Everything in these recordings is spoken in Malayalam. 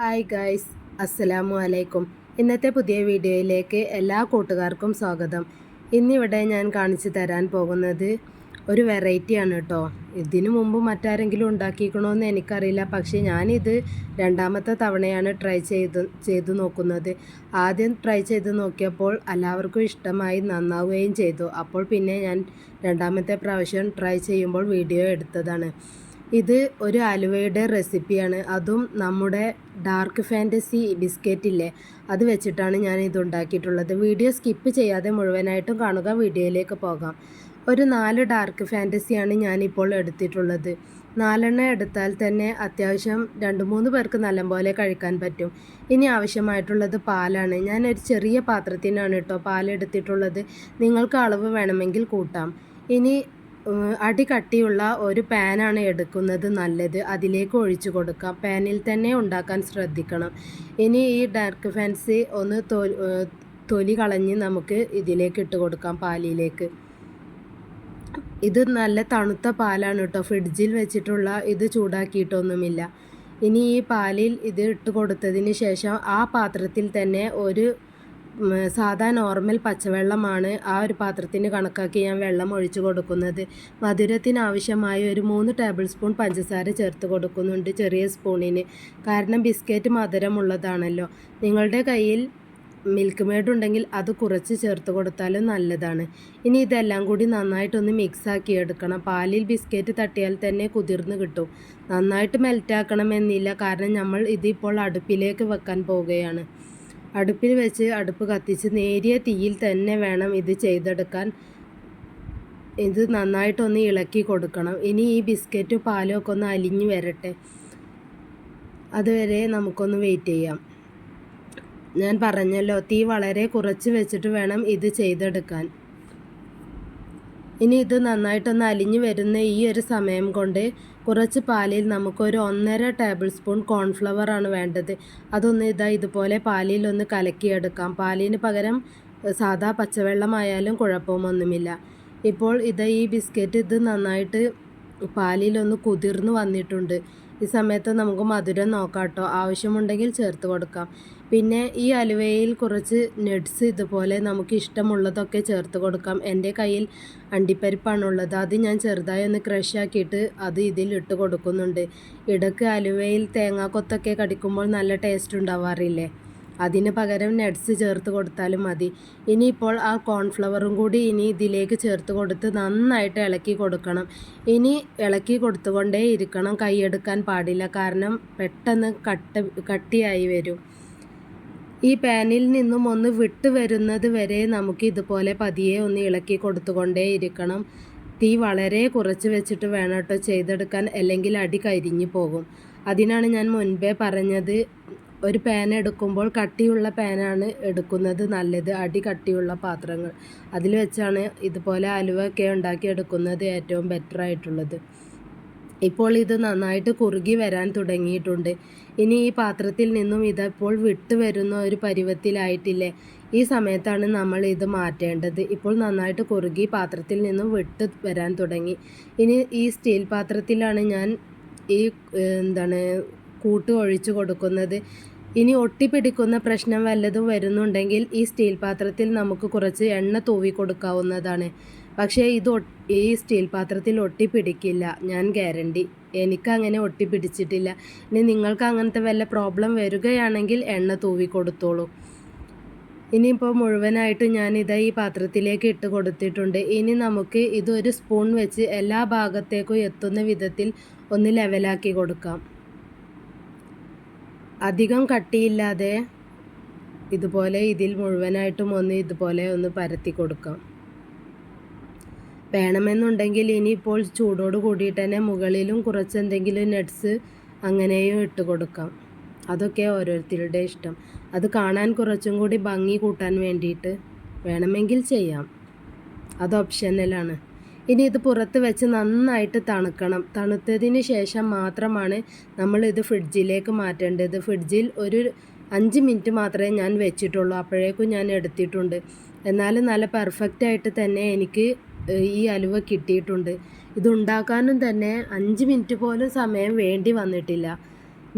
ഹായ് ഗായ്സ് അസ്സലാമു അലൈക്കും ഇന്നത്തെ പുതിയ വീഡിയോയിലേക്ക് എല്ലാ കൂട്ടുകാർക്കും സ്വാഗതം. ഇന്നിവിടെ ഞാൻ കാണിച്ചു തരാൻ പോകുന്നത് ഒരു വെറൈറ്റിയാണ് കേട്ടോ. ഇതിനു മുമ്പ് മറ്റാരെങ്കിലും ഉണ്ടാക്കിക്കണമെന്ന് എനിക്കറിയില്ല. പക്ഷേ ഞാനിത് രണ്ടാമത്തെ തവണയാണ് ട്രൈ ചെയ്ത് ചെയ്തു നോക്കുന്നത്. ആദ്യം ട്രൈ ചെയ്ത് നോക്കിയപ്പോൾ എല്ലാവർക്കും ഇഷ്ടമായി നന്നാവുകയും ചെയ്തു. അപ്പോൾ പിന്നെ ഞാൻ രണ്ടാമത്തെ പ്രാവശ്യം ട്രൈ ചെയ്യുമ്പോൾ വീഡിയോ എടുത്തതാണ്. ഇത് ഒരു അലുവയുടെ റെസിപ്പിയാണ്. അതും നമ്മുടെ ഡാർക്ക് ഫാന്റസി ബിസ്ക്കറ്റ് ഇല്ലേ അത് വെച്ചിട്ടാണ് ഞാൻ ഇത് ഉണ്ടാക്കിയിട്ടുള്ളത്. വീഡിയോ സ്കിപ്പ് ചെയ്യാതെ മുഴുവനായിട്ടും കാണുക. വീഡിയോയിലേക്ക് പോകാം. ഒരു നാല് ഡാർക്ക് ഫാന്റസിയാണ് ഞാനിപ്പോൾ എടുത്തിട്ടുള്ളത്. നാലെണ്ണം എടുത്താൽ തന്നെ അത്യാവശ്യം രണ്ട് മൂന്ന് പേർക്ക് നല്ലപോലെ കഴിക്കാൻ പറ്റും. ഇനി ആവശ്യമായിട്ടുള്ളത് പാലാണ്. ഞാൻ ഒരു ചെറിയ പാത്രത്തിനാണ് കേട്ടോ പാലെടുത്തിട്ടുള്ളത്. നിങ്ങൾക്ക് അളവ് വേണമെങ്കിൽ കൂട്ടാം. ഇനി അടി കട്ടിയുള്ള ഒരു പാനാണ് എടുക്കുന്നത് നല്ലത്. അതിലേക്ക് ഒഴിച്ചു കൊടുക്കാം. പാനിൽ തന്നെ ഉണ്ടാക്കാൻ ശ്രദ്ധിക്കണം. ഇനി ഈ ഡാർക്ക് ഫാൻസി ഒന്ന് തൊലി കളഞ്ഞ് നമുക്ക് ഇതിലേക്ക് ഇട്ട് കൊടുക്കാം പാലിലേക്ക്. ഇത് നല്ല തണുത്ത പാലാണ് കേട്ടോ. ഫ്രിഡ്ജിൽ വെച്ചിട്ടുള്ള ഇത് ചൂടാക്കിയിട്ടൊന്നുമില്ല. ഇനി ഈ പാലിൽ ഇത് ഇട്ട് കൊടുത്തതിന് ശേഷം ആ പാത്രത്തിൽ തന്നെ ഒരു സാധാ നോർമൽ പച്ചവെള്ളമാണ് ആ ഒരു പാത്രത്തിന് കണക്കാക്കി ഞാൻ വെള്ളം ഒഴിച്ചു കൊടുക്കുന്നത്. മധുരത്തിന് ആവശ്യമായ ഒരു മൂന്ന് ടേബിൾ സ്പൂൺ പഞ്ചസാര ചേർത്ത് കൊടുക്കുന്നുണ്ട് ചെറിയ സ്പൂണിന്. കാരണം ബിസ്ക്കറ്റ് മധുരമുള്ളതാണല്ലോ. നിങ്ങളുടെ കയ്യിൽ മിൽക്ക് മേഡ് ഉണ്ടെങ്കിൽ അത് കുറച്ച് ചേർത്ത് കൊടുത്താലും നല്ലതാണ്. ഇനി ഇതെല്ലാം കൂടി നന്നായിട്ടൊന്ന് മിക്സാക്കി എടുക്കണം. പാലിൽ ബിസ്ക്കറ്റ് തട്ടിയാൽ തന്നെ കുതിർന്ന് കിട്ടും. നന്നായിട്ട് മെൽറ്റാക്കണമെന്നില്ല. കാരണം നമ്മൾ ഇതിപ്പോൾ അടുപ്പിലേക്ക് വെക്കാൻ പോവുകയാണ്. അടുപ്പിൽ വെച്ച് അടുപ്പ് കത്തിച്ച് നേരിയ തീയിൽ തന്നെ വേണം ഇത് ചെയ്തെടുക്കാൻ. ഇത് നന്നായിട്ടൊന്ന് ഇളക്കി കൊടുക്കണം. ഇനി ഈ ബിസ്ക്കറ്റും പാലും ഒക്കെ ഒന്ന് അലിഞ്ഞു വരട്ടെ. അതുവരെ നമുക്കൊന്ന് വെയിറ്റ് ചെയ്യാം. ഞാൻ പറഞ്ഞല്ലോ തീ വളരെ കുറച്ച് വെച്ചിട്ട് വേണം ഇത് ചെയ്തെടുക്കാൻ. ഇനി ഇത് നന്നായിട്ടൊന്ന് അലിഞ്ഞു വരുന്ന ഈ ഒരു സമയം കൊണ്ട് കുറച്ച് പാലിൽ നമുക്കൊരു ഒന്നര ടേബിൾ സ്പൂൺ കോൺഫ്ലവർ ആണ് വേണ്ടത്. അതൊന്ന് ഇതാ ഇതുപോലെ പാലിൽ ഒന്ന് കലക്കിയെടുക്കാം. പാലിന് പകരം സാധാ പച്ചവെള്ളമായാലും കുഴപ്പമൊന്നുമില്ല. ഇപ്പോൾ ഇത് ഈ ബിസ്ക്കറ്റ് ഇത് നന്നായിട്ട് പാലിലൊന്ന് കുതിർന്ന് വന്നിട്ടുണ്ട്. ഈ സമയത്ത് നമുക്ക് മധുരം നോക്കാം കേട്ടോ ആവശ്യമുണ്ടെങ്കിൽ ചേർത്ത് കൊടുക്കാം. പിന്നെ ഈ അലുവയിൽ കുറച്ച് നട്ട്സ് ഇതുപോലെ നമുക്ക് ഇഷ്ടമുള്ളതൊക്കെ ചേർത്ത് കൊടുക്കാം. എന്റെ കയ്യിൽ അണ്ടിപ്പരിപ്പാണുള്ളത്. അത് ഞാൻ ചെറുതായി ഒന്ന് ക്രഷ് ആക്കിയിട്ട് അത് ഇതിൽ ഇട്ട് കൊടുക്കുന്നുണ്ട്. ഇടയ്ക്ക് അലുവയിൽ തേങ്ങാക്കൊത്തൊക്കെ കടിക്കുമ്പോൾ നല്ല ടേസ്റ്റ് ഉണ്ടാവാറില്ലേ? അതിന് പകരം നട്ട്സ് ചേർത്ത് കൊടുത്താലും മതി. ഇനിയിപ്പോൾ ആ കോൺഫ്ലവറും കൂടി ഇനി ഇതിലേക്ക് ചേർത്ത് കൊടുത്ത് നന്നായിട്ട് ഇളക്കി കൊടുക്കണം. ഇനി ഇളക്കി കൊടുത്തുകൊണ്ടേ ഇരിക്കണം. കൈയെടുക്കാൻ പാടില്ല. കാരണം പെട്ടെന്ന് കട്ട കട്ടിയായി വരും. ഈ പാനിൽ നിന്നും ഒന്ന് വിട്ട് വരുന്നത് വരെ നമുക്ക് ഇതുപോലെ പതിയെ ഒന്ന് ഇളക്കി കൊടുത്തുകൊണ്ടേ ഇരിക്കണം. തീ വളരെ കുറച്ച് വെച്ചിട്ട് വേണം കേട്ടോ ചെയ്തെടുക്കാൻ. അല്ലെങ്കിൽ അടി കരിഞ്ഞു പോകും. അതിനാണ് ഞാൻ മുൻപേ പറഞ്ഞത് ഒരു പാൻ എടുക്കുമ്പോൾ കട്ടിയുള്ള പാനാണ് എടുക്കുന്നത് നല്ലത്. അടി കട്ടിയുള്ള പാത്രങ്ങൾ. അതിൽ വെച്ചാണ് ഇതുപോലെ അലുവ ഒക്കെ ഉണ്ടാക്കി എടുക്കുന്നത് ഏറ്റവും ബെറ്റർ ആയിട്ടുള്ളത്. ഇപ്പോൾ ഇത് നന്നായിട്ട് കുറുകി വരാൻ തുടങ്ങിയിട്ടുണ്ട്. ഇനി ഈ പാത്രത്തിൽ നിന്നും ഇതപ്പോൾ വിട്ട് വരുന്ന ഒരു പരുവത്തിലായിട്ടില്ലേ? ഈ സമയത്താണ് നമ്മൾ ഇത് മാറ്റേണ്ടത്. ഇപ്പോൾ നന്നായിട്ട് കുറുകി പാത്രത്തിൽ നിന്നും വിട്ട് വരാൻ തുടങ്ങി. ഇനി ഈ സ്റ്റീൽ പാത്രത്തിലാണ് ഞാൻ ഈ എന്താണ് കൂട്ട് ഒഴിച്ചു കൊടുക്കുന്നത്. ഇനി ഒട്ടിപ്പിടിക്കുന്ന പ്രശ്നം വല്ലതും വരുന്നുണ്ടെങ്കിൽ ഈ സ്റ്റീൽ പാത്രത്തിൽ നമുക്ക് കുറച്ച് എണ്ണ തൂവി കൊടുക്കാവുന്നതാണ്. പക്ഷേ ഇത് ഈ സ്റ്റീൽ പാത്രത്തിൽ ഒട്ടിപ്പിടിക്കില്ല ഞാൻ ഗ്യാരണ്ടി. എനിക്കങ്ങനെ ഒട്ടിപ്പിടിച്ചിട്ടില്ല. ഇനി നിങ്ങൾക്ക് അങ്ങനത്തെ വല്ല പ്രോബ്ലം വരികയാണെങ്കിൽ എണ്ണ തൂവി കൊടുത്തോളൂ. ഇനിയിപ്പോൾ മുഴുവനായിട്ട് ഞാൻ ഇതാ ഈ പാത്രത്തിലേക്ക് ഇട്ട് കൊടുത്തിട്ടുണ്ട്. ഇനി നമുക്ക് ഇതൊരു സ്പൂൺ വെച്ച് എല്ലാ ഭാഗത്തേക്കും എത്തുന്ന വിധത്തിൽ ഒന്ന് ലെവലാക്കി കൊടുക്കാം. അധികം കട്ടിയില്ലാതെ ഇതുപോലെ ഇതിൽ മുഴുവനായിട്ടും ഒന്ന് ഇതുപോലെ ഒന്ന് പരത്തി കൊടുക്കാം. വേണമെന്നുണ്ടെങ്കിൽ ഇനിയിപ്പോൾ ചൂടോട് കൂടിയിട്ട് തന്നെ മുകളിലും കുറച്ച് എന്തെങ്കിലും നട്ട്സ് അങ്ങനെയും ഇട്ട് കൊടുക്കാം. അതൊക്കെ ഓരോരുത്തരുടെ ഇഷ്ടം. അത് കാണാൻ കുറച്ചും കൂടി ഭംഗി കൂട്ടാൻ വേണ്ടിയിട്ട് വേണമെങ്കിൽ ചെയ്യാം. അത് ഓപ്ഷനലാണ് ഇനി ഇത് പുറത്ത് വെച്ച് നന്നായിട്ട് തണുക്കണം. തണുത്തതിന് ശേഷം മാത്രമാണ് നമ്മൾ ഇത് ഫ്രിഡ്ജിലേക്ക് മാറ്റേണ്ടത്. ഫ്രിഡ്ജിൽ ഒരു അഞ്ച് മിനിറ്റ് മാത്രമേ ഞാൻ വെച്ചിട്ടുള്ളൂ. അപ്പോഴേക്കും ഞാൻ എടുത്തിട്ടുണ്ട്. എന്നാലും നല്ല പെർഫെക്റ്റ് ആയിട്ട് തന്നെ എനിക്ക് ഈ അലുവ കിട്ടിയിട്ടുണ്ട്. ഇതുണ്ടാക്കാനും തന്നെ അഞ്ച് മിനിറ്റ് പോലും സമയം വേണ്ടി വന്നിട്ടില്ല.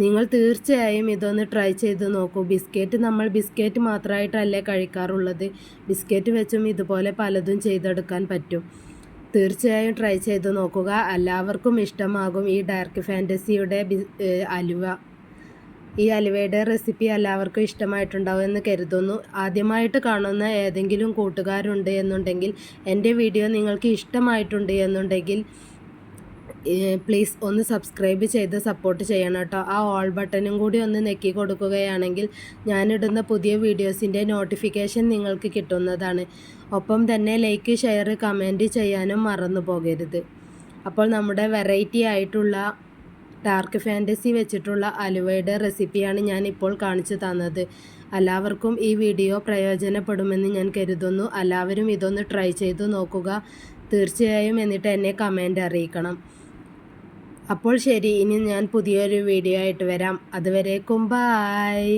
നിങ്ങൾ തീർച്ചയായും ഇതൊന്ന് ട്രൈ ചെയ്ത് നോക്കൂ. ബിസ്ക്കറ്റ് നമ്മൾ ബിസ്ക്കറ്റ് മാത്രമായിട്ടല്ലേ കഴിക്കാറുള്ളത്. ബിസ്ക്കറ്റ് വെച്ചും ഇതുപോലെ പലതും ചെയ്തെടുക്കാൻ പറ്റും. തീർച്ചയായും ട്രൈ ചെയ്ത് നോക്കുക. എല്ലാവർക്കും ഇഷ്ടമാകും ഈ ഡാർക്ക് ഫാന്റസിയുടെ അലുവ. ഈ അലുവയുടെ റെസിപ്പി എല്ലാവർക്കും ഇഷ്ടമായിട്ടുണ്ടാവും എന്ന് കരുതുന്നു. ആദ്യമായിട്ട് കാണുന്ന ഏതെങ്കിലും കൂട്ടുകാരുണ്ട് എന്നുണ്ടെങ്കിൽ എന്റെ വീഡിയോ നിങ്ങൾക്ക് ഇഷ്ടമായിട്ടുണ്ട് എന്നുണ്ടെങ്കിൽ പ്ലീസ് ഒന്ന് സബ്സ്ക്രൈബ് ചെയ്ത് സപ്പോർട്ട് ചെയ്യണം കേട്ടോ. ആ ഓൾ ബട്ടണും കൂടി ഒന്ന് നെക്കി കൊടുക്കുകയാണെങ്കിൽ ഞാനിടുന്ന പുതിയ വീഡിയോസിന്റെ നോട്ടിഫിക്കേഷൻ നിങ്ങൾക്ക് കിട്ടുന്നതാണ്. ഒപ്പം തന്നെ ലൈക്ക് ഷെയർ കമന്റ് ചെയ്യാനും മറന്നു പോകരുത്. അപ്പോൾ നമ്മുടെ വെറൈറ്റി ആയിട്ടുള്ള ഡാർക്ക് ഫാന്റസി വെച്ചിട്ടുള്ള അലുവയുടെ റെസിപ്പിയാണ് ഞാൻ ഇപ്പോൾ കാണിച്ചു തന്നത്. എല്ലാവർക്കും ഈ വീഡിയോ പ്രയോജനപ്പെടുമെന്ന് ഞാൻ കരുതുന്നു. എല്ലാവരും ഇതൊന്ന് ട്രൈ ചെയ്തു നോക്കുക. തീർച്ചയായും എന്നിട്ട് എന്നെ കമന്റ് അറിയിക്കണം. അപ്പോൾ ശരി ഇനി ഞാൻ പുതിയൊരു വീഡിയോ ആയിട്ട് വരാം. അതുവരേക്കും ബായ്